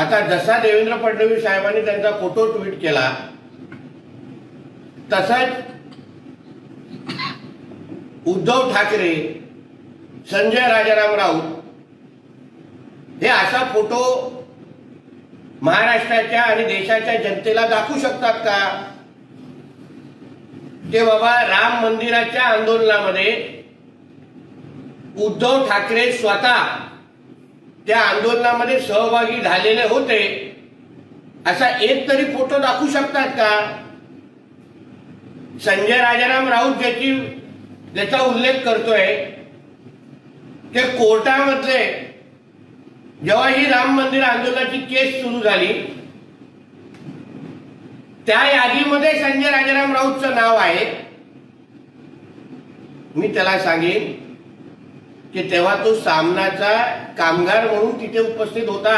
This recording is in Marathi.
आता जसा देवेंद्र फडणवीस साहेबांनी त्यांचा फोटो ट्विट केला तसाच उद्धव ठाकरे संजय राजाराम राऊत हे असा फोटो महाराष्ट्राच्या आणि देशाच्या जनतेला दाखवू शकतात का? ते बाबा राम मंदिराच्या आंदोलनामध्ये उद्धव ठाकरे स्वतः त्या आंदोलनामध्ये सहभागी झालेले होते. असा एक तरी फोटो दाखवू शकतात का? संजय राजाराम राऊत ज्याची ज्याचा उल्लेख करतोय ते कोर्टामधले जेव्हा ही राम मंदिर आंदोलनाची केस सुरू झाली त्या यादीमध्ये संजय राजाराम राऊतचं नाव आहे. मी त्याला सांगेन की तेव्हा तो सामनाचा कामगार म्हणून तिथे उपस्थित होता.